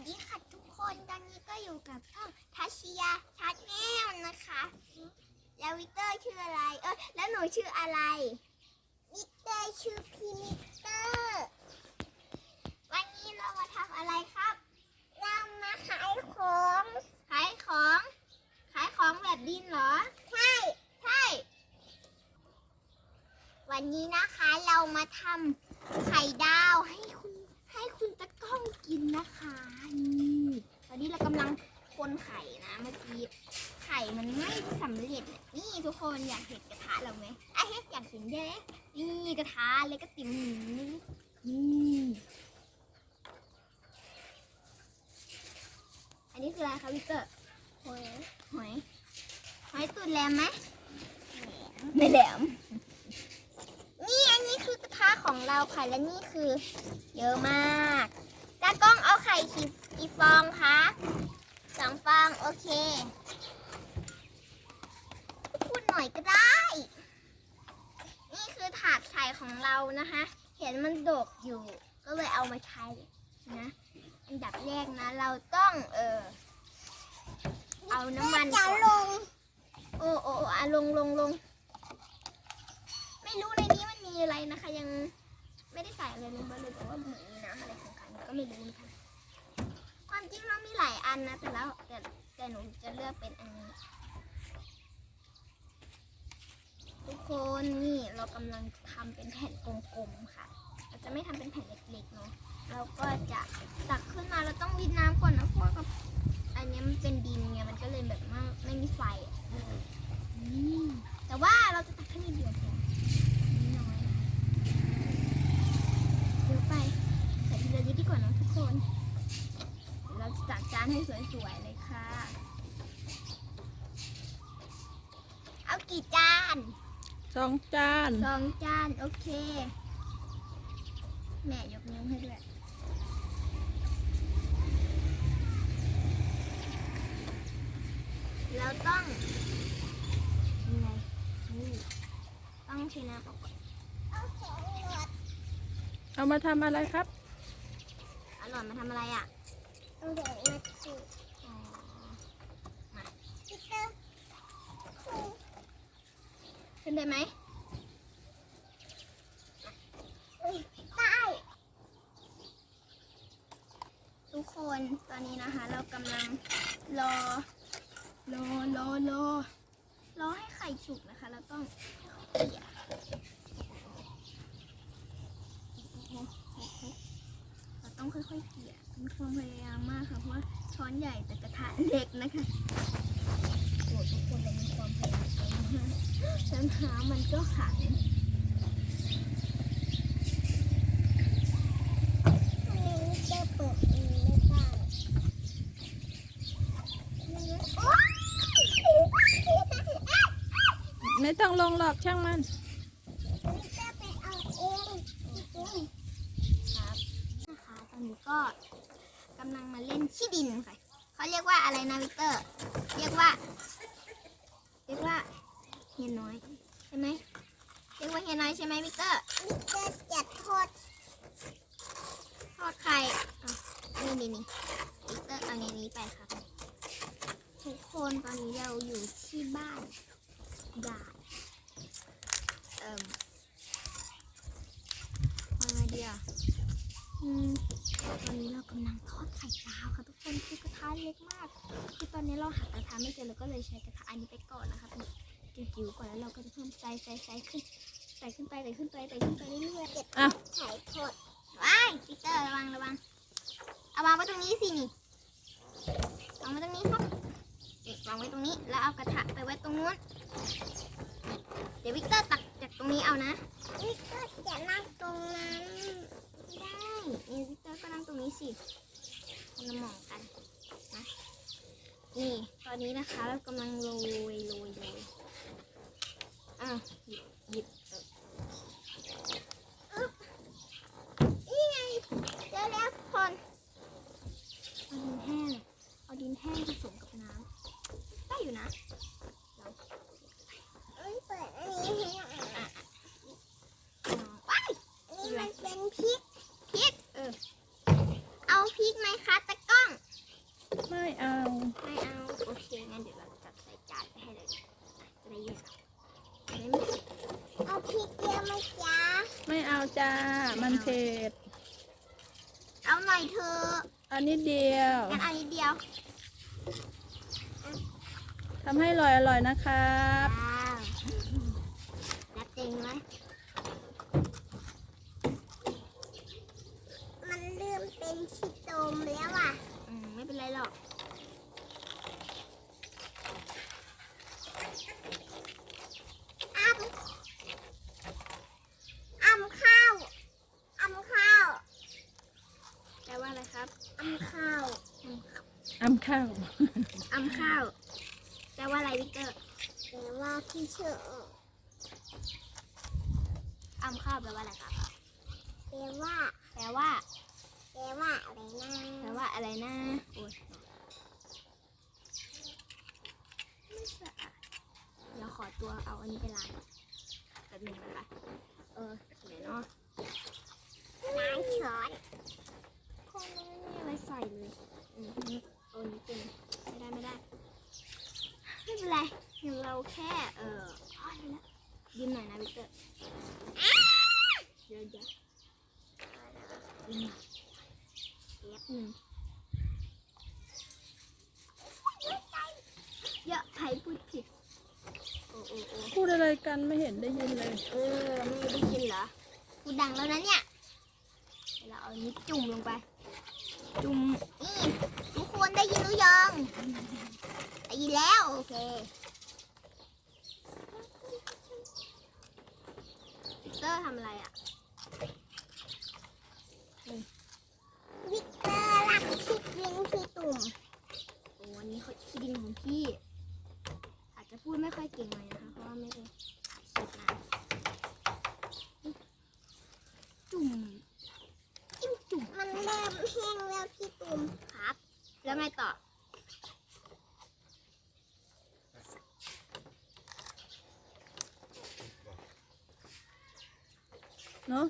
วัสดีค่ะทุกคนตอนนี้ก็อยู่กับช่องทัชยาชัดแนวนะคะ แล้ววิกเตอร์ชื่ออะไร เออแล้วหนูชื่ออะไรวิกเตอร์ชื่อพีมิเตอร์วันนี้เรามาทำอะไรครับ เรามาขายของขายของขายของแบบดินเหรอ ใช่ใช่วันนี้นะคะเรามาทำไข่ดาวให้คุณให้คุณตะ กล้องกินนะคะนี่ตอนนี้เรากำลังคนไข่นะเมื่อกี้ไข่มันไม่สำเร็จเนี่ยนี่ทุกคนอยากเห็นกระทะเราไหมไอ้ยอยากเห็นใช่ไหมนี่กระทะเล็กกระติ๋มนี่นี่อันนี้คืออะไรคะวิกเตอร์หอยหอยหอยตูดแหลมไหมไม่แหลมนี่อันนี้คือกระทะของเราค่ะและนี่คือ เยอะมาก ตากล้องเอาไข่กี่กี่ฟองคะสองฟองโอเค พูดหน่อยก็ได้ นี่คือถาดไข่ของเรานะคะ เห็นมันดกอยู่ ก็เลยเอามาใช้นะ อันดับแรกนะ เราต้องเออเอาน้ำมันก่อนโอ้โอ้โอ้อะลงลงลง ไม่รู้ในนี้มันมีอะไรนะคะยัง ไม่ได้ใส่อะไรลงไปเลยแต่ว่าเหมือนมีน้ำอะไรของขันก็ไม่รู้นะคะความจริงเรามีหลายอันนะแต่แล้วแต่แต่หนูจะเลือกเป็นอันนี้ ทุกคนนี่เรากำลังทำเป็นแผ่นกลมๆค่ะ เราจะไม่ทำเป็นแผ่นเล็กๆเนาะเราก็จะตักขึ้นมาเราต้องวิดน้ำก่อนนะเพราะว่ากับอันนี้มันเป็นดินไงมันก็เลยแบบไม่ไม่มีไฟแต่ว่าเราจะตักแค่นิดเดียวพอ นิดน้อยนะคะเยอะไปใส่ทีละนิดดีกว่าเนอะทุกคนเดี๋ยวเราจะจัดจาน ให้สวยๆเลยค่ะ เอากี่จานสองจานสองจาน โอเค แม่ยกนิ้วให้ด้วยแล้วต้องยังไงนี่ต้องเทน้ำออกก่อนเอาแขนหนวดเอามาทำอะไรครับเอาหลอดมาทำอะไรอะ เอาหลอดมาฉีดอ๋อมาขึ้นได้ไหมได้ทุกคนตอนนี้นะคะ เรากำลังรอรอรอรอรอให้ไข่สุกนะคะ เราต้องเขี่ยเรา ต้องค่อยๆเขี่ยมีความพยายามมากค่ะเพราะว่าช้อนใหญ่แต่กระทะเล็กนะคะโอ้ทุกคนเรามีความพยายามมากแล้วน้ำมันก็ขังจะเปิดเองไม่ได้ไม่ต้องลงหรอกช่างมัน ครับนะคะตอนนี้ ก็กำลังมาเล่นขี้ดินค่ะเขาเรียกว่าอะไรนะวิกเตอร์ เรียกว่า เรียกว่าเฮียน้อยใช่ไหมเรียกว่าเฮียน้อยใช่ไหมวิกเตอร์วิกเตอร์จะทอดทอดไข่นี่นี่นี่วิกเตอร์เอาในนี้ไปครับทุกคนตอนนี้เราอยู่ที่บ้านดาดเอ่มอะไรเดียวอืม ตอนนี้เรากำลังทอดไข่ดาวค่ะทุกคนคือกระทะเล็กมาก คือตอนนี้เราหากระทะไม่เจอเราก็เลยใช้กระทะอันนี้ไปก่อนนะคะเป็นจิ๋วๆก่อนแล้วเราก็จะเพิ่มไฟไฟไฟขึ้นไฟขึ้นไปไฟขึ้นไปไฟขึ้นไปเรื่อยๆอะไข่ทอดว้ายปีเตอร์ระวังระวังเอาวางไว้ตรงนี้สินี่วางไว้ตรงนี้ครับนี่วางไว้ตรงนี้แล้วเอากระทะไปไว้ตรงนู้นเดี๋ยววิกเตอร์ตักจากตรงนี้เอานะวิกเตอร์จะนั่งตรงนั้น ได้เอวิเตอร์ก็นั่งตรงนี้สิคนละหมองกันนะนี่ตอนนี้นะคะเรากำลังโรยโรยโรยอะ พริกไหมคะตะกล้อง ไม่เอา ไม่เอา โอเค งั้นเดี๋ยวเราจัดใส่จานไปให้เลยจะเยอะะเอาพริกเยอะไหมจ๊ะ ไม่เอาจ้า มันเผ็ด เอาหน่อยเถอะอันนี้เดียว งั้นอานี้เดียวทำให้อร่อยอร่อยๆนะครับ รับจริงไหม เป็นชิโตมแล้วอะ อืมไม่เป็นไรหรอก อ้ำอ้ำข้าวอ้ำข้าวแปลว่าอะไรครับอ้ำข้าวอ้ำข้าวอ้ำข้าว อ้ำข้าวแปลว่าอะไรวิกเตอร์แปลว่าพี่เชื่ออ้ำข้าวแปลว่าอะไรครับแปลว่า แปลว่า แปลว่าอะไรนะแปลว่า อะไรนะโอ้ยไม่สะอาดเดี๋ยวขอตัวเอาอันนี้ไปล้างแป๊บนึงนะคะเออไหนเนาะล้างช้อนคงไม่มีอะไรใส่เลยอืมเอานี้เป็นไม่ได้ไม่ได้ไม่เป็นไรเดี๋ยวเราแค่เอออ้อยแล้วยืมหน่อยนะวิกเตอร์เดี๋ยวเดี๋ยวยืมหน่อยแป๊บนึงเยอะใครพูดผิด โอ้โอ้โอ้ พูดอะไรกันไม่เห็นได้ยินเลย เออไม่ได้ยินเหรอพูดดังแล้วนะเนี่ยเดี๋ยวเราเอานี้จุ่มลงไป จุ่มนี่ทุกคนได้ยินหรือยังได้ยินแล้วโอเควิกเตอร์ทำอะไรอะวิกเตอร์รักชิดลิงพี่ตุ่มโอ้วันนี้เขาชิดลิงของพี่ อาจจะพูดไม่ค่อยเก่งเลยนะคะเพราะว่าไม่ได้ถ่ายคลิปนานจุ่มจิ้มจุ่มมันเริ่มแห้งแล้วพี่ตุ่มครับ แล้ว ไงต่อ เนาะ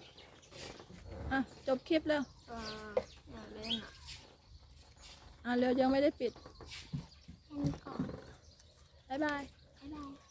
อะ จบคลิปแล้ว เอออย่าเล่นอะอะเร็วยังไม่ได้ปิด แค่นี้ก่อนบ๊ายบาย บ๊ายบาย